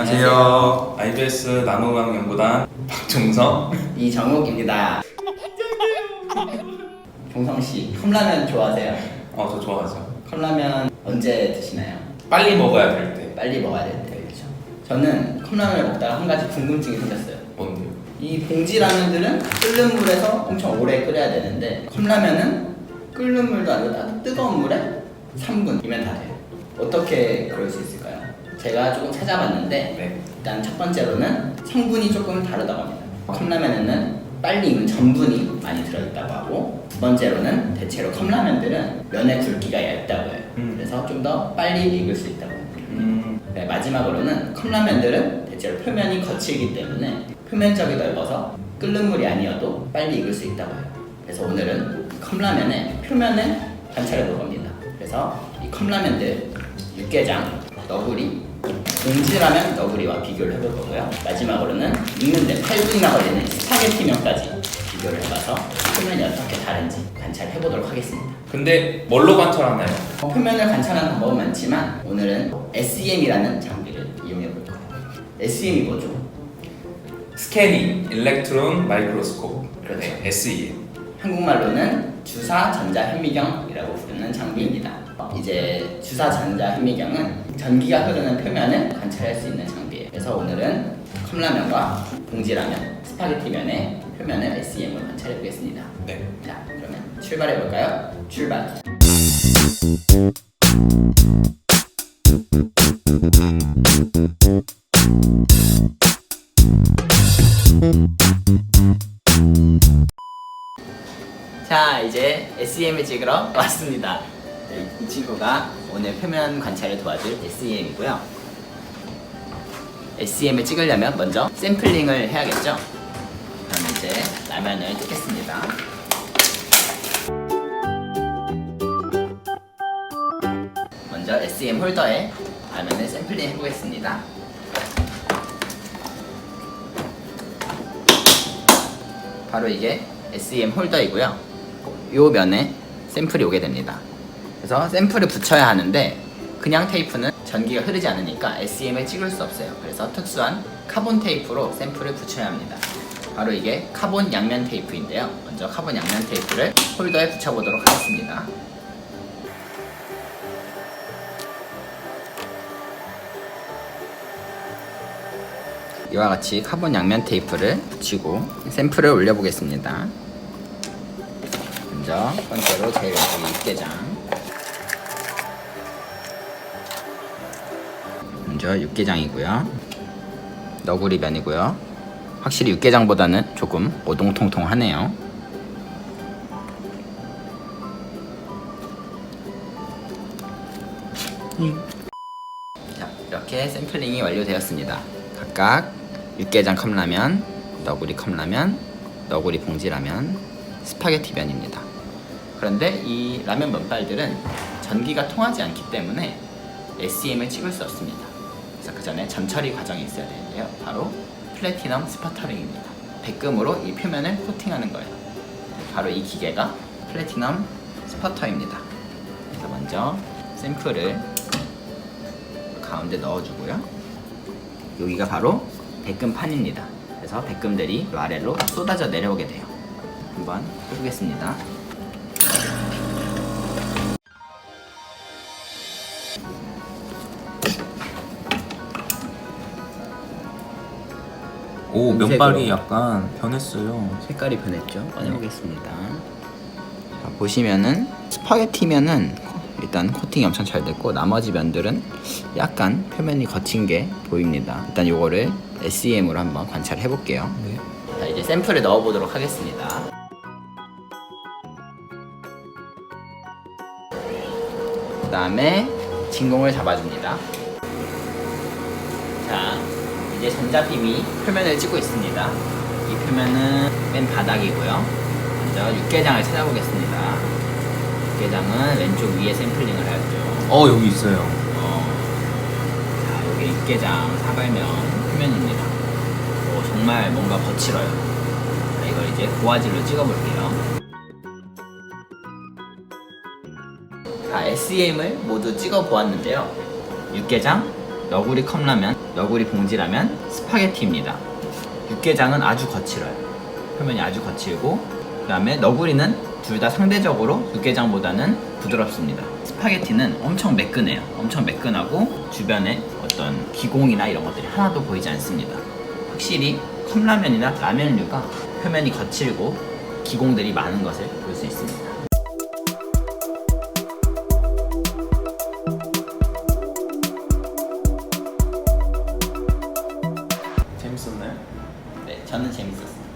안녕하세요. IBS 나노음악 연구단 박종성. 이정욱입니다. 종성 씨, 컵라면 좋아하세요? 어, 저 좋아하죠. 컵라면 언제 드시나요? 빨리 먹어야 될 때. 빨리 먹어야 될 때, 그렇죠? 저는 컵라면을 먹다가 한 가지 궁금증이 생겼어요. 뭔데요? 이 봉지 라면들은 끓는 물에서 엄청 오래 끓여야 되는데 컵라면은 끓는 물도 아니고 따- 뜨거운 물에 3분이면 다 돼요. 어떻게 그럴 수 있을까요? 제가 조금 찾아봤는데 네. 일단 첫 번째로는 성분이 조금 다르다고 합니다. 컵라면에는 빨리 익은 전분이 많이 들어있다고 하고 두 번째로는 대체로 컵라면들은 면의 굵기가 얇다고 해요. 음. 그래서 좀 더 빨리 익을 수 있다고 합니다. 음, 네, 마지막으로는 컵라면들은 대체로 표면이 거칠기 때문에 표면적이 넓어서 끓는 물이 아니어도 빨리 익을 수 있다고 해요. 그래서 오늘은 컵라면의 표면을 관찰해 볼 겁니다. 그래서 이 컵라면들 육개장, 너구리, 봉지라면 너구리와 비교를 해볼 거고요. 마지막으로는 익는데 8분이나 걸리는 스파게티면까지 비교를 해봐서 표면이 어떻게 다른지 관찰해 보도록 하겠습니다. 근데 뭘로 관찰하나요? 어, 표면을 관찰하는 방법은 많지만 오늘은 SEM이라는 장비를 이용해 볼 거예요. SEM이 뭐죠? 스캐닝, 일렉트론 마이크로스코프. 그렇죠. 네, SE. 한국말로는 주사 전자 현미경이라고 부르는 장비입니다. 어, 이제 주사 전자 현미경은 전기가 흐르는 표면을 관찰할 수 있는 장비예요. 그래서 오늘은 컵라면과 봉지라면, 스파게티면의 표면을 SEM으로 관찰해 보겠습니다. 네. 자, 그러면 출발해 볼까요? 출발. 자, 이제 SEM을 찍으러 왔습니다. 네, 이 친구가 오늘 표면 관찰을 도와줄 SEM이고요. SEM을 찍으려면 먼저 샘플링을 해야겠죠? 그럼 이제 라면을 뜯겠습니다. 먼저 SEM 홀더에 라면을 샘플링 해보겠습니다. 바로 이게 SEM 홀더이고요. 요 면에 샘플이 오게 됩니다. 그래서 샘플을 붙여야 하는데 그냥 테이프는 전기가 흐르지 않으니까 SEM을 찍을 수 없어요. 그래서 특수한 카본 테이프로 샘플을 붙여야 합니다. 바로 이게 카본 양면 테이프인데요. 먼저 카본 양면 테이프를 홀더에 붙여보도록 하겠습니다. 이와 같이 카본 양면 테이프를 붙이고 샘플을 올려보겠습니다. 먼저 첫 번째로 제일 왼쪽에 육개장 먼저 육개장이고요. 너구리 면이고요. 확실히 육개장보다는 조금 오동통통하네요. 자 이렇게 샘플링이 완료되었습니다. 각각 육개장 컵라면 너구리 컵라면 너구리 봉지라면 스파게티 면입니다. 그런데 이 라면 면발들은 전기가 통하지 않기 때문에 SEM을 찍을 수 없습니다. 그래서 그 전에 점처리 과정이 있어야 되는데요. 바로 플래티넘 스퍼터링입니다. 백금으로 이 표면을 코팅하는 거예요. 바로 이 기계가 플래티넘 스퍼터입니다. 그래서 먼저 샘플을 가운데 넣어주고요. 여기가 바로 백금판입니다. 그래서 백금들이 요 아래로 쏟아져 내려오게 돼요. 한번 해보겠습니다. 오. 면발이 약간 변했어요. 색깔이 변했죠. 꺼내보겠습니다. 자, 보시면은 스파게티면은 일단 코팅이 엄청 잘 됐고 나머지 면들은 약간 표면이 거친 게 보입니다. 일단 요거를 SEM으로 한번 관찰해 볼게요. 네. 자 이제 샘플을 넣어 보도록 하겠습니다. 그 다음에 진공을 잡아줍니다. 자 이제 전자빔이 표면을 찍고 있습니다. 이 표면은 맨 바닥이고요. 먼저 육개장을 찾아보겠습니다. 육개장은 왼쪽 위에 샘플링을 하였죠. 어 여기 있어요. 어, 자, 여기 육개장 사발면 표면입니다. 오, 정말 뭔가 거칠어요. 자, 이걸 이제 고화질로 찍어볼게요. 자, SEM을 모두 찍어 보았는데요. 육개장, 너구리 컵라면, 너구리 봉지라면, 스파게티입니다. 육개장은 아주 거칠어요. 표면이 아주 거칠고, 그 다음에 너구리는 둘 다 상대적으로 육개장보다는 부드럽습니다. 스파게티는 엄청 매끈해요. 엄청 매끈하고 주변에 어떤 기공이나 이런 것들이 하나도 보이지 않습니다. 확실히 컵라면이나 라면류가 표면이 거칠고 기공들이 많은 것을 볼 수 있습니다. 재밌었나요? 네, 저는 재밌었어요.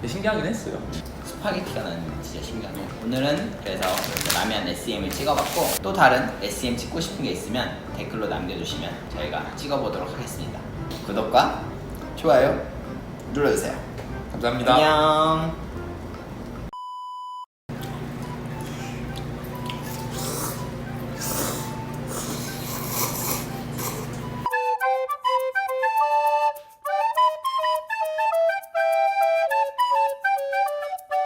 되게 신기하긴 했어요. 스파게티가 나는 게 진짜 신기하네요. 오늘은 그래서 라면 SM을 찍어봤고 또 다른 SM 찍고 싶은 게 있으면 댓글로 남겨주시면 저희가 찍어보도록 하겠습니다. 구독과 좋아요 눌러주세요. 감사합니다. 안녕.